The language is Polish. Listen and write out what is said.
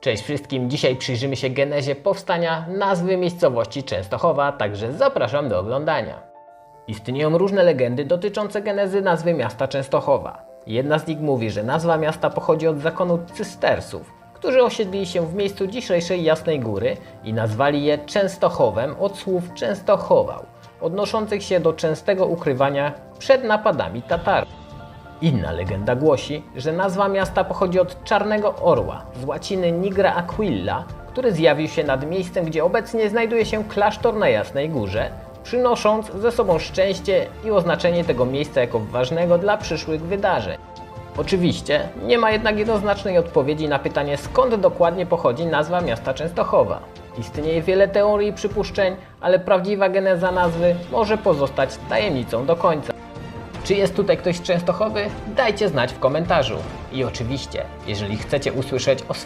Cześć wszystkim, dzisiaj przyjrzymy się genezie powstania nazwy miejscowości Częstochowa, także zapraszam do oglądania. Istnieją różne legendy dotyczące genezy nazwy miasta Częstochowa. Jedna z nich mówi, że nazwa miasta pochodzi od zakonu cystersów, którzy osiedlili się w miejscu dzisiejszej Jasnej Góry i nazwali je Częstochowem od słów Częstochował, odnoszących się do częstego ukrywania przed napadami Tatarów. Inna legenda głosi, że nazwa miasta pochodzi od czarnego orła z łaciny Nigra Aquilla, który zjawił się nad miejscem, gdzie obecnie znajduje się klasztor na Jasnej Górze, przynosząc ze sobą szczęście i oznaczenie tego miejsca jako ważnego dla przyszłych wydarzeń. Oczywiście nie ma jednak jednoznacznej odpowiedzi na pytanie, skąd dokładnie pochodzi nazwa miasta Częstochowa. Istnieje wiele teorii i przypuszczeń, ale prawdziwa geneza nazwy może pozostać tajemnicą do końca. Czy jest tutaj ktoś z Częstochowy? Dajcie znać w komentarzu. I oczywiście, jeżeli chcecie usłyszeć o